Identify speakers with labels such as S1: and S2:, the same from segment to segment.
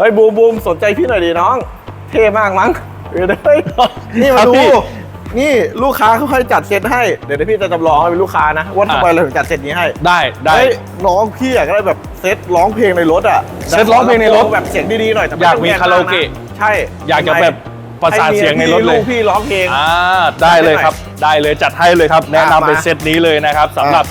S1: เฮ้ยบูมบูมสนใจพี่หน่อยดิน้อง เท่มากมั้งเดี๋ยวเฮ้ยนี่มาดู
S2: ครับพี่
S1: นี่ลูกค้าเขาให้จัดเซตให้ เดี๋ยวพี่จะจำลองให้เป็นลูกค้านะว่าทำไมเราถึงจัดเซตนี้ให้
S2: ได้ได้
S1: เฮ้ยน้องพี่อยากได้แบบเซตร้องเพลงในรถอะ
S2: เซตร้องเพลงในรถ
S1: แบบเสียงดีๆหน่อยแต่ไอ
S2: ยากมี
S1: ต้งแง
S2: คาราโอเกะ
S1: มนใช่
S2: อยากจะแบบประสานเสียงในรถ
S1: ให้
S2: เล
S1: มี
S2: ย
S1: ลูกพี่ร้องเพลง
S2: อ่าได้เลยครับ ได้เลยจัดให้เลยครับ แนะนำเป็น
S1: มา
S2: เซตนี้เลยนะครับสำหรับ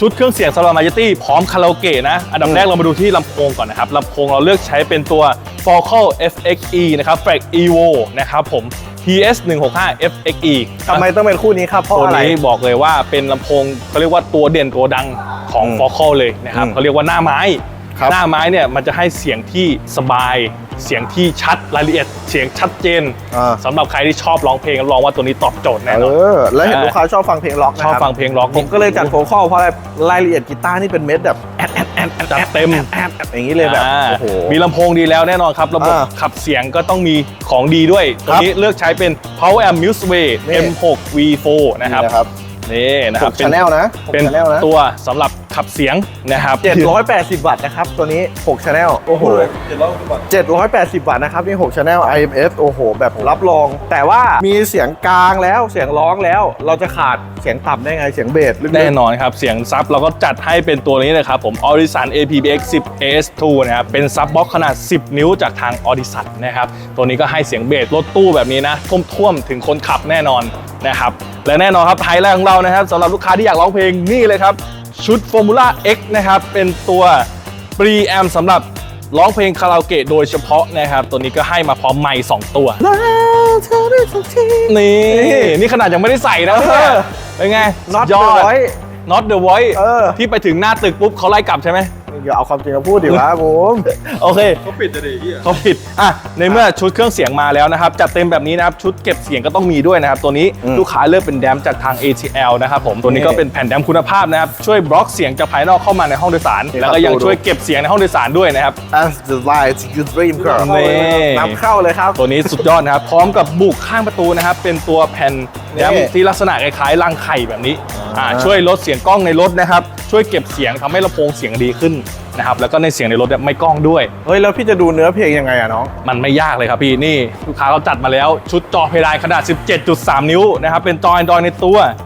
S2: ชุดเครื่องเสียงสำหรับมา j ตี้พร้อมคาราโอเกะนะ อันดับ
S1: อืม
S2: แรกเรามาดูที่ลำโพงก่อนนะครับลำโพงเราเลือกใช้เป็นตัว Focal FXE นะครับ Frag Evo นะครับผม TS 165 FXE
S1: ทำไมต้องเป็นคู่นี้ครับเพราะ
S2: ตัว
S1: อะไร
S2: นี้บอกเลยว่าเป็นลำโพงเขาเรียกว่าตัวเด่นตัวดังของ
S1: อืม
S2: Focal เลยนะครับ
S1: อืม
S2: เขาเรียกว่าหน้าไม้
S1: ครับ
S2: หน้าไม้เนี่ยมันจะให้เสียงที่สบาย เสียงที่ชัดรายละเอียดเสียงชัดเจน
S1: อ่า
S2: สำหรับใครที่ชอบร้องเพลงรับรองว่าตัวนี้ตอบโจทย์แน่น
S1: เอ
S2: อน
S1: อแล้วเห็น
S2: อ่า
S1: ลูกค้าชอบฟังเพลงล็อกนะ
S2: ชอบ
S1: ครับ
S2: ฟังเพลงร็อก
S1: ผมก็เลยจัดโฟกัลเพราะอะไรรายละเอียดกีตาร์นี่เป็นเม็ดแบบแอดแอดแอดแอด
S2: จัดเต็ม
S1: แอดแอดอย่างนี้เลยแบบ
S2: อ่า
S1: โอ้โห
S2: มีลำโพงดีแล้วแน่นอนครับ ระบบ
S1: อ่า
S2: ขับเสียงก็ต้องมีของดีด้วยตัวนี้เลือกใช้เป็น Power Amp Museway
S1: นี่
S2: M6 V4 นะครับ
S1: นะครับ
S2: นี่นะค
S1: ห
S2: รับ
S1: กชาแนลนะหก
S2: เป็น
S1: ชาแนลนะ
S2: ตัวสำหรับขับเสียงนะครับ
S1: 780วัตต์นะครับตัวนี้6ชาแนลโอ้โห780วัตต์นะครับนี่6ชาแนล IMS โอ้โห แบบรับรอง แต่ว่ามีเสียงกลางแล้วเสียงร้องแล้ว เราจะขาดเสียงต่ำได้ไงเสียงเบสลึกๆ
S2: แน่นอนครับ เสียงซับเราก็จัดให้เป็นตัวนี้เลยครับผม Audison APBX 10 AS2 นะครับเป็นซับบ็อกขนาด 10 นิ้วจากทาง Audison นะครับตัวนี้ก็ให้เสียงเบสรถตู้แบบนี้นะท่วมๆถึงคนขับแน่นอนนะครับ และแน่นอนครับไฮไลท์ของเรานะครับสำหรับลูกค้าที่อยากร้องเพลงนี่เลยครับ ชุด Formula X นะครับ เป็นตัว Preamp สำหรับร้องเพลงคาราโอเกะโดยเฉพาะนะครับ ตัวนี้ก็ให้มาพร้อมไมค์2ตัวนี่ นี่ขนาดยังไม่ได้ใส่นะ
S1: เออ
S2: เป็นไง
S1: Not
S2: สุดยอ
S1: the
S2: ด
S1: voice
S2: not the voice
S1: เออ
S2: ที่ไปถึงหน้าตึกปุ๊บเขาไล่กลับใช่ไหม
S1: อย่าเอาความจริงมาพูดดิวะผม
S2: โอเค เขาปิดจะดีเขาปิดอะในเมื่อชุดเครื่องเสียงมาแล้วนะครับ จัดเต็มแบบนี้นะครับ ชุดเก็บเสียงก็ต้องมีด้วยนะครับ ตัวนี้
S1: อืม
S2: ลูกค้าเลือกเป็นแดมจากทาง ATL นะครับผม ตัวนี้ก็เป็นแผ่นแดมคุณภาพนะครับ ช่วยบล็อกเสียงจากภายนอกเข้ามาในห้องโดยสาร
S1: นี่
S2: แล้วก็ยัง
S1: ครับดู
S2: ช่วยเก็บเสียงในห้องโดยสารด้วยนะครับ
S1: As the light you dream girl
S2: นี่
S1: นำเข้าเลยครับ
S2: ตัวนี้สุดยอดนะครับ พร้อมกับบุกข้างประตูนะครับ เป็นตัวแผ่นแดม
S1: นี่
S2: ที่ลักษณะคล้ายๆรังไข่แบบนี้
S1: อ่า
S2: อ่าช่วยลดเสียงกล้องในรถนะครับ ช่วยเก็บเสียงทำให้ลำโพงเสียงดีขึ้นนะครับแล้วก็ในเสียงในรถเนี่ยไม่กล้องด้วย
S1: เฮ้ย แล้วพี่จะดูเนื้อเพลงยังไงอะน้อง
S2: มันไม่ยากเลยครับพี่ นี่ ลูกค้าเขาจัดมาแล้วชุดจอเพดานขนาด 17.3 นิ้วนะครับเป็นจอ Android ในตัว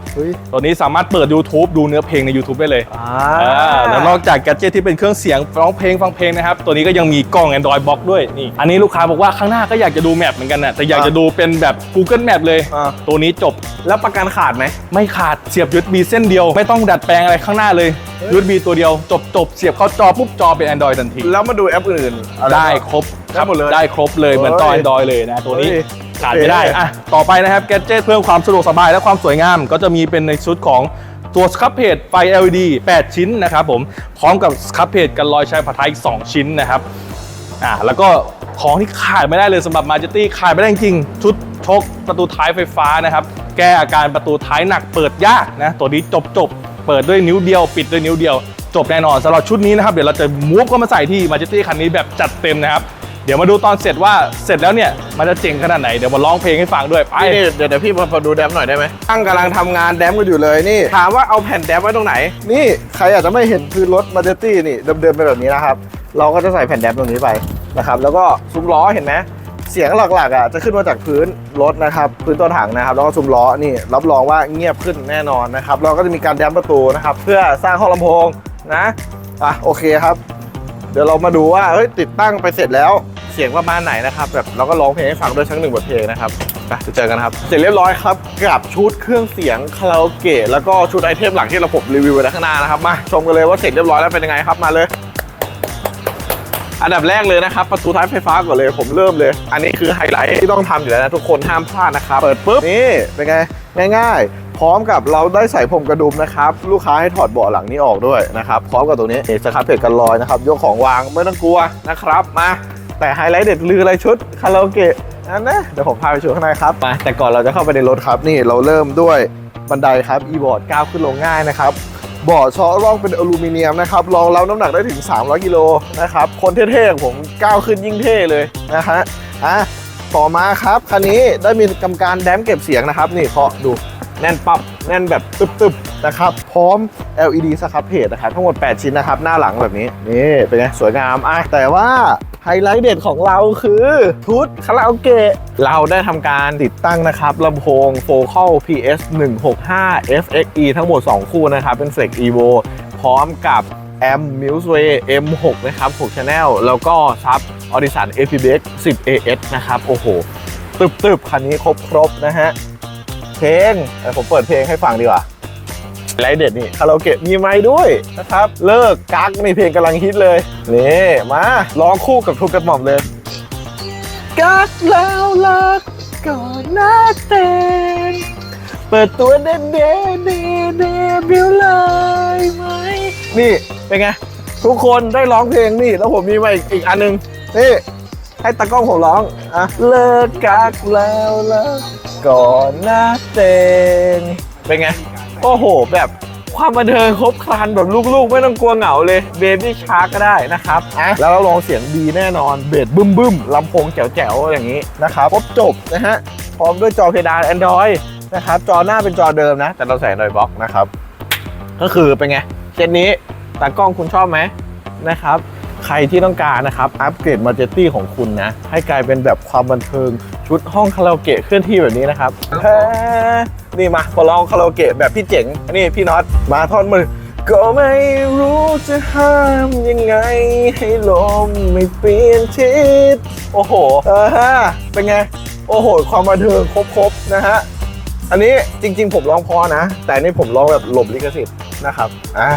S1: เฮ้ย
S2: ตัวนี้สามารถเปิด YouTube ดูเนื้อเพลงใน YouTube ได้เลย
S1: อ่า
S2: อ่าแล้วนอกจากแกดเจิตที่เป็นเครื่องเสียงร้องเพลงฟังเพลงนะครับ ตัวนี้ก็ยังมีกล้อง Android Box ด้วยนี่อันนี้ลูกค้าบอกว่าข้างหน้าก็อยากจะดูแมปเหมือนกันนะแต่อยากจะดูเป็นแบบ Google Map เลย
S1: อ่า
S2: ตัวนี้จบ
S1: แล้วประกันขาดไหม
S2: ไม่ขาดเสียบ USB เส้นเดียว ไม่ต้องดัดแปลงอะไรข้างหน้าเลย USB ตัวเดียวจบจบเสียบเข้าจอปุ๊บจอเป็น Android ทันที
S1: แล้วมาดูแอปอื่นๆอะร
S2: ได้
S1: บ้าง
S2: ครบ
S1: ได้หมดเลย
S2: ได้ครบเลยเหมือนจอ
S1: เฮ้ย
S2: Android เลยนะตัวนี้
S1: เฮ้ย
S2: ขาดไม่ได้
S1: อะ
S2: ต่อไปนะครับแกดเจตเพิ่มความสะดวกสบายและความสวยงาม ก็จะมีเป็นในชุดของตัวสครับเพจไฟ LED 8 ชิ้นนะครับผมพร้อมกับสครับเพจกันรอยชายผัดไทยอีก 2 ชิ้นนะครับอ่าแล้วก็ของที่ขาดไม่ได้เลยสำหรับมาจ e ตี้ขาดไม่ได้จริงชุดชกประตูท้ายไฟฟ้านะครับ แก้อาการประตูท้ายหนักเปิดยากนะ ตัวนี้จบจบเปิดด้วยนิ้วเดียว ปิดด้วยนิ้วเดียว จบแน่นอนสำหรับชุดนี้นะครับ เดี๋ยวเราจะมูฟเข้ามาใส่ที่มาจ e ตี้คันนี้แบบจัดเต็มนะครับ ดี๋ยวมาดูตอนเสร็จว่าเสร็จแล้วเนี่ยมันจะเจ๋งขนาดไหนเดี๋ยวมาร้องเพลงให้ฟังด้วยไป
S1: นี่เดี๋ยวเดี๋ยวพี่มาดูแดมหน่อยได้ไหมตั้งกำลังทำงานแดมกันอยู่เลยนี่ ถามว่าเอาแผ่นแดมไว้ตรงไหน นี่ใครอาจจะไม่เห็นคือรถมาเจตี้นี่เดิมๆเป็นแบบนี้นะครับ เราก็จะใส่แผ่นแดมตรงนี้ไปนะครับ แล้วก็ซุ้มล้อเห็นไหมเสียงหลักๆอะจะขึ้นมาจากพื้นรถนะครับพื้นตัวถังนะครับ แล้วก็ซุ้มล้อนี่รับรองว่าเงียบขึ้นแน่นอนนะครับ เราก็จะมีการแดมประตูนะครับ เพื่อสร้างห้องลำโพงนะอะโอเคครับ เดี๋ยวเรามาดูว่าเฮ้ยติดตั้งไปเสร็จแล้วเสียงประมาณไหนนะครับแบบเราก็ร้องเพลงให้ฟังด้วยทั้งหนึ่งบทเพลงนะครับไปเจอกันครับ เสร็จเรียบร้อยครับกับชุดเครื่องเสียงคาราโอเกะแล้วก็ชุดไอเทมหลังที่เราผมรีวิวไว้ข้างหน้านะครับมาชมกันเลยว่าเสร็จเรียบร้อยแล้วเป็นยังไงครับมาเลย อันดับแรกเลยนะครับประตูท้ายไฟฟ้าก่อนเลยผมเริ่มเลย อันนี้คือไฮไลท์ที่ต้องทำอยู่แล้วนะทุกคนห้ามพลาดนะครับเปิดปุ๊บนี่เป็นไงง่ายๆ พร้อมกับเราได้ใส่ผมกระดุมนะครับลูกค้าให้ถอดเบาะหลังนี้ออกด้วยนะครับพร้อมกับตรงนี้เอสครับเพจกันลอยนะครับยกของวางไม่ต้องกลัวนะครับมาแต่ไฮไลท์เด็ดลืออะไรชุดคาราโอเกะอันนะเดี๋ยวผมพาไปชมข้างในครับมาแต่ก่อนเราจะเข้าไปในรถครับนี่เราเริ่มด้วยบันไดครับ e-board ก้าวขึ้นลงง่ายนะครับเบาะเชาะร่องเป็นอลูมิเนียมนะครับรองรับน้ำหนักได้ถึง 300 กิโลนะครับ คนเท่ๆของผมก้าวขึ้นยิ่งเท่เลยนะฮะอะต่อมาครับ คันนี้ได้มีกำการแดมเก็บเสียงนะครับ นี่เคาะดู แน่นปับแน่นแบบตึบๆนะครับพร้อม LED สครับเพจนะครับทั้งหมด 8 ชิ้นนะครับ หน้าหลังแบบนี้ นี่เป็นไง สวยงามอะแต่ว่าไฮไลท์เด็ดของเราคือชุดคาราโอเกะเราได้ทำการติดตั้งนะครับลำโพง Focal PS 165 FXE ทั้งหมด 2 คู่นะครับ เป็น Flex Evo พร้อมกับแอม Museway M6 นะครับ6 Channel แล้วก็ซับ Audition FPX 10 AS นะครับ โอ้โห ตึบๆ คันนี้ครบครบๆนะฮะ เพลงเอ้ยผมเปิดเพลงให้ฟังดีกว่าไลท์เด็ดนี่คาราโอเกะมีไม้ด้วยนะครับ เลิกกักนี่เพลงกำลังฮิตเลยนี่มาร้องคู่กับทุกกระหม่อมเลย กักแล้วเลิกก่อนหน้าเต้นเปิดตัวเด่นเด่นเด่นเดบิวเลยไหมนี่เป็นไง ทุกคนได้ร้องเพลงนี่แล้วผมมีมาอีกอีกอันหนึง นี่ ให้ตากล้องผมร้อง อะ เลิกกักแล้วเลิก ก่อนหน้าเต้นเป็นไง โอ้โห แบบความบันเทิงครบครันแบบลูกๆ ไม่ต้องกลัวเหงาเลยเบบี้ชาร์กก็ได้นะครับอะแล้วเราลองเสียงดีแน่นอนเบสบึ้มบึ้มๆลำโพงแจ๋วๆ อย่างนี้นะครับครบจบนะฮะ พร้อมด้วยจอเพดาน Android นะครับ จอหน้าเป็นจอเดิมนะ แต่เราใส่ Android Box นะครับ ก็คือเป็นไงเช่นนี้ตากล้องคุณชอบไหมนะครับ ใครที่ต้องการนะครับ อัปเกรดมาเจตี้ของคุณนะ ให้กลายเป็นแบบความบันเทิงชุดห้องคาราโอเกะเคลื่อนที่แบบนี้นะครับเฮ้นี่มาพอลองคาราโอเกะแบบพี่เจ๋ง นี่พี่น็อตมาท่อนมือ ก็ไม่รู้จะห้ามยังไง ให้ลมไม่เปลี่ยนทิศโอ้โห เออฮะเป็นไง โอ้โห ความบันเทิงครบๆนะฮะอันนี้จริง ๆ ผมร้องพอนะ แต่นี่ผมร้องแบบหลบลิขสิทธิ์นะครับอ่า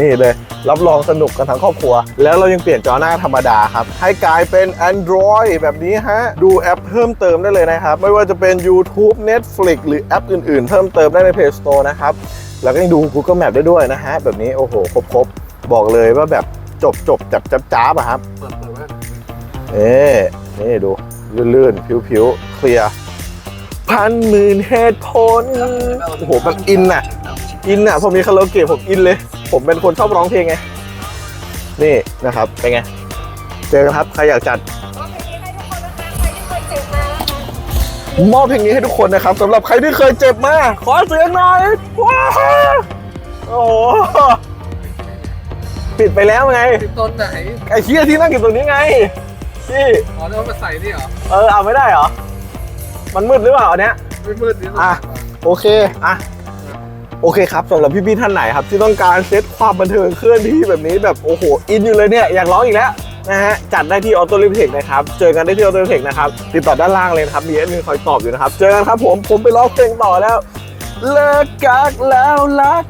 S1: นี่เลย รับรองสนุกกันทั้งครอบครัว แล้วเรายังเปลี่ยนจอหน้าธรรมดาครับ ให้กลายเป็น Android แบบนี้ฮะ ดูแอปเพิ่มเติมได้เลยนะครับ ไม่ว่าจะเป็น YouTube Netflix หรือแอปอื่นๆ เพิ่มเติมได้ใน Play Store นะครับ แล้วก็ยังดู Google Map ได้ด้วยนะฮะ แบบนี้โอ้โห ครบๆ บอกเลยว่าแบบจบจบจับจับจ้าบอะครับเปิดเปิดเอ๊นี่ดูลื่นๆผิวๆเคลียร์พันหมื่นเหตุผลโอ้โหมันอินน่ะ อินน่ะพอมีคาราโอเกะผมอินเลย ผมเป็นคนชอบร้องเพลงไง นี่นะครับ เป็นไง เจอกันครับ ใครอยากจัด
S3: มอบเพลงนี้ให้ทุกคนนะคะใครที่เคยเจ็บมา
S1: มอบเพลงนี้ให้ทุกคนนะครับสำหรับใครที่เคยเจ็บมา ขอเสียงหน่อยว้าวโอ้โหปิดไปแล้วไง
S3: ติดต้นไหน
S1: ไอ้เชี่ยที่นั่งอยู่ตรงนี้ไงพี่
S3: อ๋อแล้วมาใส่นี่เหรอ
S1: เออเอาไม่ได้เหรอ มันมืดหรือเปล่าอันเนี้ย
S3: ไม่มืดนิดหน่
S1: อะ
S3: อย
S1: โอเค อะ โอเคครับสำหรับพี่ๆท่านไหนครับที่ต้องการเซตความบันเทิงเคลื่อนที่แบบนี้แบบโอ้โหอินอยู่เลยเนี่ยอยากร้องอีกแล้วนะฮะจัดได้ที่ออโต้ลิมเทคนะครับเจอกันได้ที่ออโต้ลิมเทคนะครับติดต่อด้านล่างเลยนะครับมีแอดมินคอยตอบอยู่นะครับเจอกันครับผมผมไปร้องเพลงต่อแล้ว เลิกกักแล้วรัก